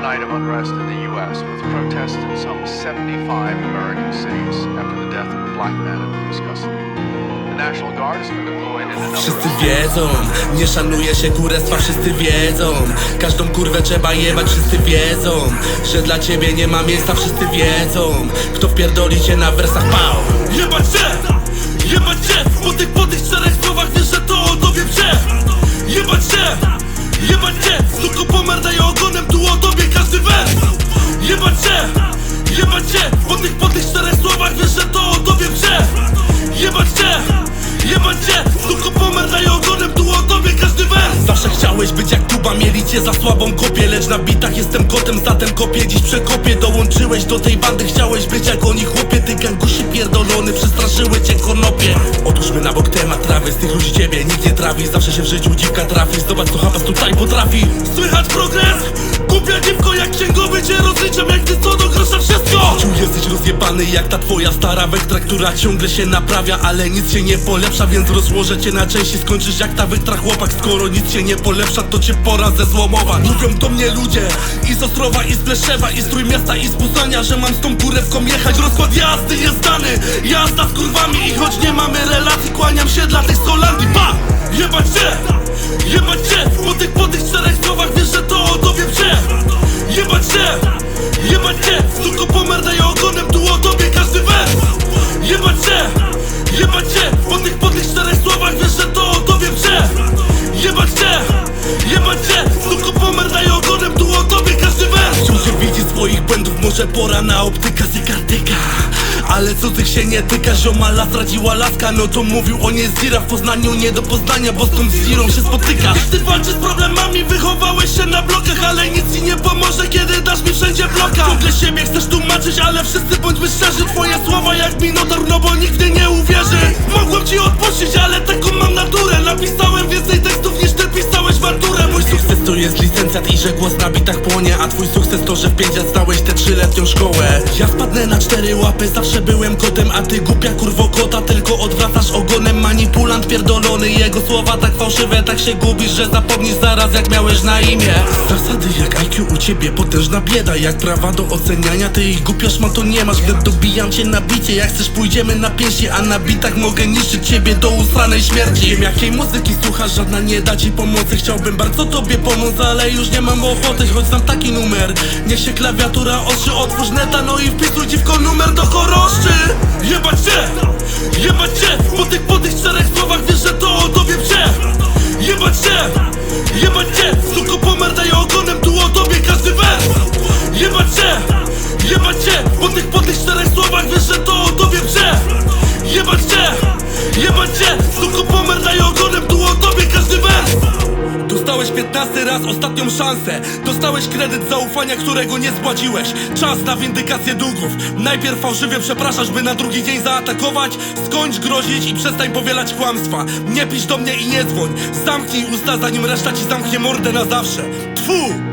another night of unrest in the U.S. with protests in some 75 American cities after the death of a black man in police custody. Wszyscy wiedzą, nie szanuje się kurestwa, wszyscy wiedzą Każdą kurwę trzeba jebać, wszyscy wiedzą Że dla ciebie nie ma miejsca, wszyscy wiedzą Kto wpierdoli cię na wersach, pał Jebać cię! Jebać cię! Po tych, po tych czterech słowach wiesz, że to dowiem cię! Jebać chciałeś być jak Kuba, mieli cię za słabą kopię Lecz na bitach jestem kotem, zatem kopię dziś przekopię Dołączyłeś do tej bandy, chciałeś być jak oni chłopie Ty gangusi pierdolony, przestraszyły cię konopie Otóżmy na bok temat trawy, z tych ludzi ciebie nikt nie trafi Zawsze się w życiu dziwka trafi, zobacz co hapas tutaj potrafi Słychać progres? Głupia dziwko, jak księgowy cię rozliczam, jak ty Rozjebany jak ta twoja stara wektra, która ciągle się naprawia Ale nic się nie polepsza, więc rozłożę cię na części Skończysz jak ta wektra chłopak, skoro nic się nie polepsza To cię pora zezłomować Mówią do mnie ludzie i z Ostrowa, i z Pleszewa, i z Trójmiasta, i z Poznania Że mam z tą kurewką jechać, rozkład jazdy jest dany Jazda z kurwami i choć nie mamy relacji Kłaniam się dla tych z Holandii, pa! Jebać cię! Jebać cię! Po tych, po tych czterech słowach wiesz, że to dowiem cię! Jebać cię! Jebać! Suko może pora na optyka zykartyka ale cudzych się nie tyka, ziomala zdradziła laska. No to mówił o nie zira w Poznaniu nie do poznania Bo z tą zirą się spotyka. Ty walczysz z problemami, wychowałeś się na blokach Ale nic ci nie pomoże, kiedy dasz mi wszędzie bloka. Ciągle siebie chcesz tłumaczyć, ale wszyscy bądźmy szczerzy Twoje słowa jak minotaur, no bo mnie nie jest licencjat i że głos na bitach płonie A twój sukces to, że w pięć lat zdałeś tę trzyletnią szkołę. Ja spadnę na cztery łapy, zawsze byłem kotem A ty głupia kurwo kota, tylko odwracasz ogonem. Manipulant pierdolony, jego słowa tak fałszywe Tak się gubisz, że zapomnisz zaraz jak miałeś na imię. Zasady jak IQ u ciebie, potężna bieda Jak prawa do oceniania, ty ich głupio to nie masz Gdy dobijam cię na bicie, jak chcesz pójdziemy na pięści A na bitach mogę niszczyć ciebie do usranej śmierci. Wiem jakiej muzyki słuchasz, żadna nie da ci pomocy. Chciałbym bardzo tobie pomóc, ale już nie mam ochoty Choć znam taki numer, niech się klawiatura ostrzy Otwórz neta, no i wpisuj dziwko numer do choroszczy Jebać cię! Jebać cię! Po tych, po tych czterech 15 raz ostatnią szansę. Dostałeś kredyt zaufania, którego nie spłaciłeś. Czas na windykację długów. Najpierw fałszywie przepraszasz, by na drugi dzień zaatakować. Skończ grozić i przestań powielać kłamstwa. Nie pisz do mnie i nie dzwoń. Zamknij usta, zanim reszta ci zamknie mordę na zawsze. Tfu!